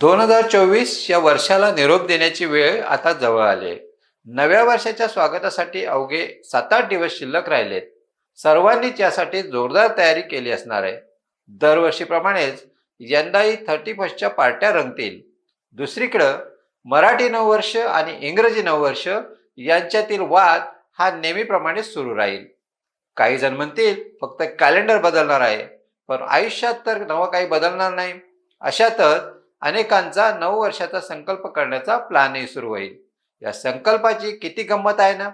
दोन हजार चोवीस या वर्षाला निरोप देण्याची वेळ आता जवळ आली. नव्या वर्षाच्या स्वागतासाठी अवघे सात आठ दिवस शिल्लक राहिलेत. सर्वांनीच यासाठी जोरदार तयारी केली असणार आहे. दरवर्षीप्रमाणेच यंदाही थर्टी फर्स्टच्या पार्ट्या रंगतील. दुसरीकडं मराठी नववर्ष आणि इंग्रजी नववर्ष यांच्यातील वाद हा नेहमीप्रमाणेच सुरू राहील. काही जण म्हणतील फक्त कॅलेंडर बदलणार आहे पण आयुष्यात तर नवं काही बदलणार नाही. अशातच अनेकांचा नऊ वर्षाचा संकल्प करण्याचा प्लॅनही सुरू होईल. या संकल्पाची किती गंमत आहे ना?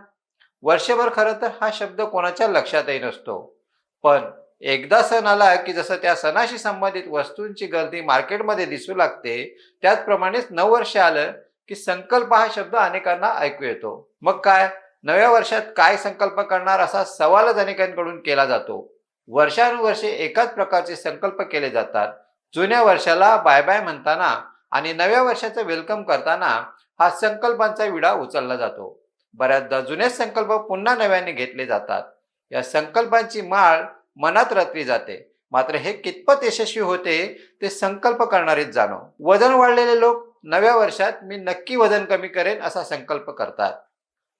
वर्षभर खरं तर हा शब्द कोणाच्या लक्षातही नसतो. पण एकदा सण आला की जसं त्या सणाशी संबंधित वस्तूंची गर्दी मार्केटमध्ये दिसू लागते त्याचप्रमाणेच नऊ वर्ष आलं की संकल्प हा शब्द अनेकांना ऐकू येतो. मग काय? नव्या वर्षात काय संकल्प करणार असा सवालच अनेकांकडून केला जातो. वर्षानुवर्षे एकाच प्रकारचे संकल्प केले जातात. जुन्या वर्षाला बाय बाय म्हणताना आणि नव्या वर्षाचं वेलकम करताना हा संकल्पांचा विडा उचलला जातो. बऱ्याचदा जुने संकल्प पुन्हा नव्याने घेतले जातात. या संकल्पांची माळ मनात रचली जाते. मात्र हे कितपत यशस्वी होते ते संकल्प करणारेच जाणो. वजन वाढलेले लोक नव्या वर्षात मी नक्की वजन कमी करेन असा संकल्प करतात.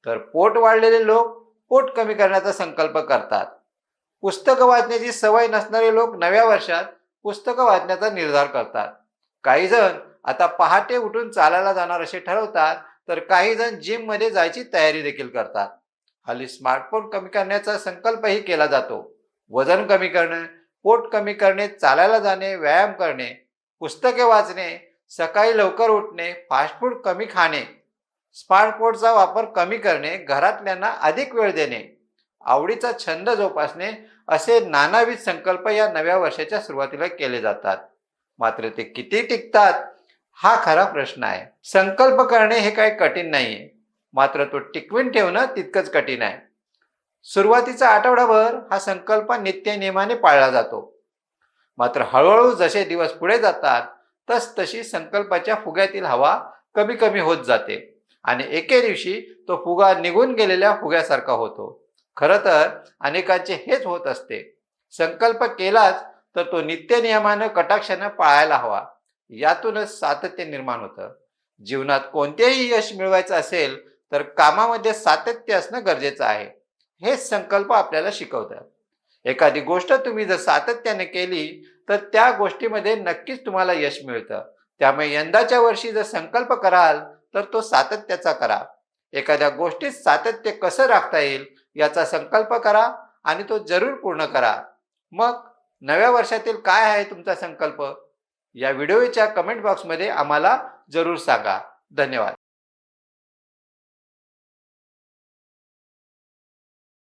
तर पोट वाढलेले लोक पोट कमी करण्याचा संकल्प करतात. पुस्तकं वाचण्याची सवय नसणारे लोक नव्या वर्षात पुस्तकं वाचण्याचा निर्धार करतात. काही जण आता पहाटे उठून चालायला जाणार असे ठरवतात तर काही जण जिममध्ये जायची तयारी देखील करतात. हल्ली स्मार्टफोन कमी करण्याचा संकल्पही केला जातो. वजन कमी करणे पोट कमी करणे चालायला जाणे व्यायाम करणे पुस्तके वाचणे सकाळी लवकर उठणे फास्ट फूड कमी खाणे स्मार्टफोनचा वापर कमी करणे घरातल्यांना अधिक वेळ देणे आवडीचा छंद जोपासणे असे नानाविध संकल्प या नव्या वर्षाच्या सुरुवातीला केले जातात. मात्र ते किती टिकतात हा खरा प्रश्न आहे. संकल्प करणे हे काही कठीण नाहीये. मात्र तो टिकवून ठेवणं तितकंच कठीण आहे. सुरुवातीचा आठवडाभर हा संकल्प नित्य नियमाने पाळला जातो. मात्र हळूहळू जसे दिवस पुढे जातात तस तशी संकल्पाच्या फुग्यातील हवा कमी कमी होत जाते. आणि एके दिवशी तो फुगा निघून गेलेल्या फुग्यासारखा होतो. खरं तर अनेकांचे हेच होत असते. संकल्प केलाच तर तो नित्य नियमानं कटाक्षानं पाळायला हवा. यातूनच सातत्य निर्माण होतं. जीवनात कोणतेही यश मिळवायचं असेल तर कामामध्ये सातत्य असणं गरजेचं आहे. हेच संकल्प आपल्याला शिकवतात एखादी गोष्ट तुम्ही जर सातत्याने केली तर त्या गोष्टीमध्ये नक्कीच तुम्हाला यश मिळतं. त्यामुळे यंदाच्या वर्षी जर संकल्प कराल तर तो सातत्याचा करा. एखाद्या गोष्टीत सातत्य कसं राखता येईल याचा संकल्प करा आणि तो जरूर पूर्ण करा. मग नव्या वर्षातील काय आहे तुमचा संकल्प? या व्हिडिओच्या कमेंट बॉक्समध्ये आम्हाला जरूर सांगा. धन्यवाद.